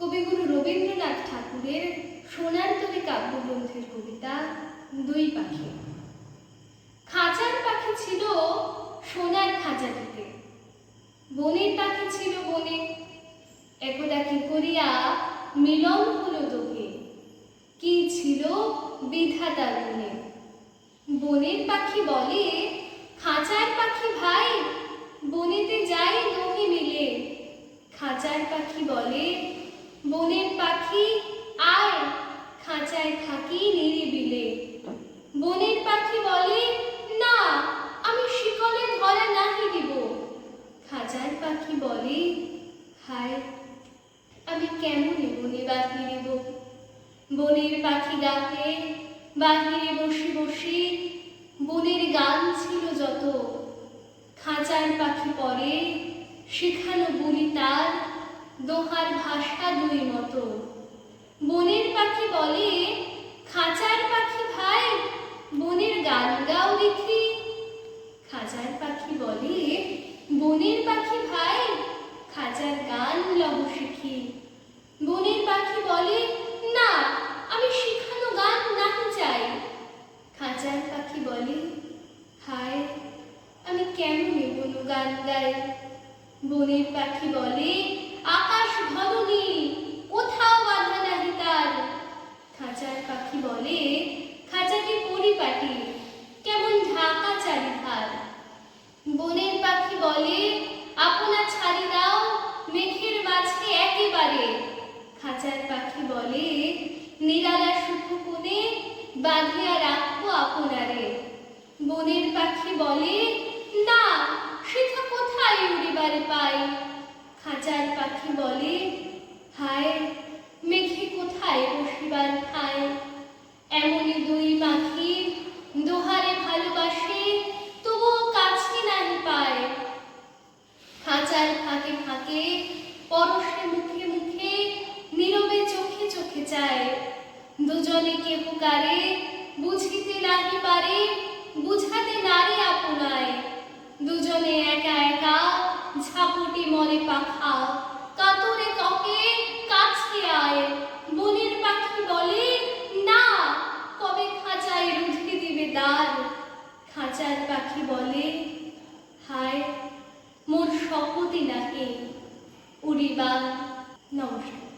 কবিগুরু রবীন্দ্রনাথ ঠাকুরের সোনার তরে কাব্যগ্রন্থের কবিতা দুই পাখি। খাঁচার পাখি ছিল সোনার খাঁচা খাঁচাটিতে বনের পাখি ছিল বনে। একদা কি করিয়া মিলন হলো দোহে কি ছিল বিধাতার মনে বনের পাখি বলে, খাঁচার পাখি ভাই বনেতে যাই দোহে মিলে খাঁচার পাখি বলে বনের পাখি আয় খাঁচায় থাকি নিরিবিলে। বনের পাখি বলে, না, আমি শিকলে ধরা নাহি দিব। খাঁচার পাখি বলে, হায়, আমি কেমনে বনে বাহিরিব বনের পাখি ডাকে, বাহিরে বসে বসে বনের গান ছিল যত। খাঁচার পাখি পরে শেখানো বলি তার দোহার ভাষা দুই মতো। বনের বলে, খাঁচার পাখি ভাই, বনের গান গাও দেখি। খাঁচার পাখি বলে, বনের পাখি ভাই, খাঁচার গান লব শিখি। বনের পাখি বলে, না, আমি শিখানো গান নাহি চাই। খাঁচার পাখি বলে, হায়, আমি কেমনে বনু গান গাই? বনের পাখি বলে পাখি বলে, খাঁচাটি পরিপাটি, কেমন ঢাকা চারিধার। বনের পাখি বলে আপনা ছাড়ি দাও, মেঘের মাঝে একেবারে। খাঁচার পাখি বলে, নিরালা কোণে, বাঁধিয়া রাখব আপনারে। বনের পাখি বলে, না, সেটা কোথায় উড়িবারে পাই? খাঁচার পাখি বলে হায় মেঘে কোথায় বসিবার ঠায় এমনই দুই পাখি দোহারে ভালোবাসে, তবুও কাছে নাহি পায়। খাঁচার ফাঁকে ফাঁকে পরশে মুখে মুখে, নীরবে চোখে চোখে চায় দুজনে কেহ কারে বুঝিতে নাহি পারে, বুঝাতে নারে আপনায় দুজনে একা একা ঝাপটি মরে পাখা। খাঁচার পাখি বলে হায় মোর শপথই নাকি উড়িবা? নমস্কার।